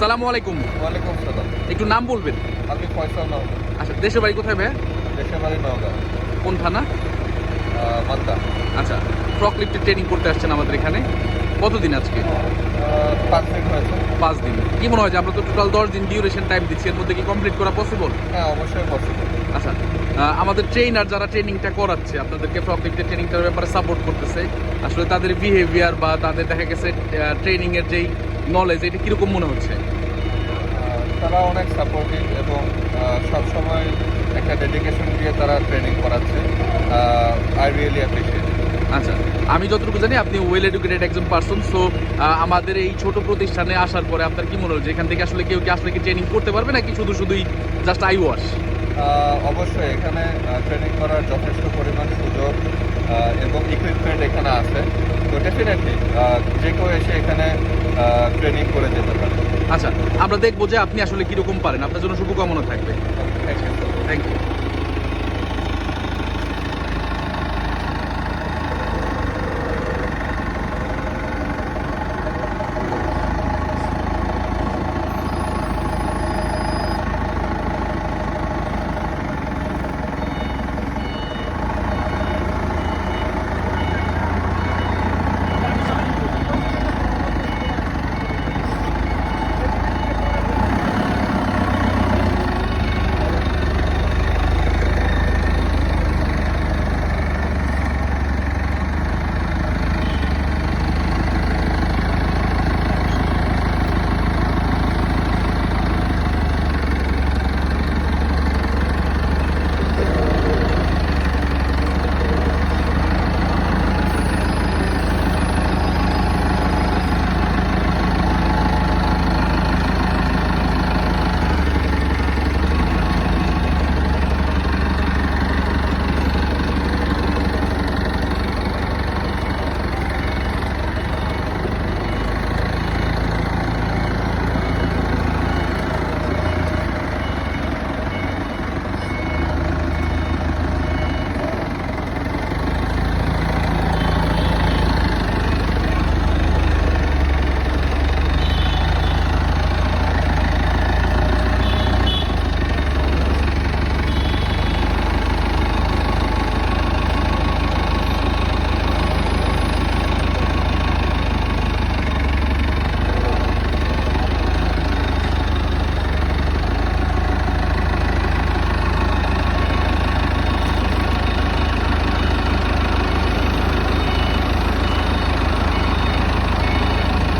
সালামু আলাইকুম। ওয়ালাইকুম সালাম একটু নাম বলবেন। আমি ফয়সাল নওগাঁ। আচ্ছা দেশের বাড়ি কোথায় ভাইয়া? দেশের বাড়ি নওগাঁ। কোন থানা? মালদা। আচ্ছা ফ্রকলিফটের ট্রেনিং করতে আসছেন আমাদের এখানে। কতদিন আজকে? পাঁচ দিন হয়েছে। পাঁচ দিন। কি মনে হয় যে আমরা তো টোটাল দশ দিন ডিউরেশন টাইম দিচ্ছি এর মধ্যে কি কমপ্লিট করা পসিবল হ্যাঁ অবশ্যই পসিবল আচ্ছা আমাদের ট্রেনার যারা ট্রেনিংটা করাচ্ছে আপনাদেরকে ফ্রকলিফটের ট্রেনিংটার ব্যাপারে সাপোর্ট করতেছে। আসলে তাদের বিহেভিয়ার বা তাদের দেখা গেছে ট্রেনিংয়ের যেই নলেজ এটা কীরকম মনে হচ্ছে? তারা অনেক সাপোর্টিভ এবং সবসময় একটা ডেডিকেশন দিয়ে তারা ট্রেনিং করাচ্ছে। আই রিয়েলি অ্যাপ্রিসিয়েট আচ্ছা আমি যতটুকু জানি আপনি ওয়েল এডুকেটেড একজন পার্সন সো আমাদের এই ছোট প্রতিষ্ঠানে আসার পরে আপনার কি মনে হচ্ছে এখান থেকে আসলে কেউ কি আসলে কি ট্রেনিং করতে পারবে নাকি শুধু শুধুই জাস্ট আই ওয়াশ অবশ্যই এখানে ট্রেনিং করার যথেষ্ট পরিমাণ সুযোগ এবং ইকুইপমেন্ট এখানে আছে। তো ডেফিনেটলি যে কেউ এসে এখানে ট্রেনিং করে যেতে পারে। আচ্ছা আমরা দেখব যে আপনি আসলে কীরকম পারেন। আপনার জন্য শুভকামনা থাকবে। Thank you thank you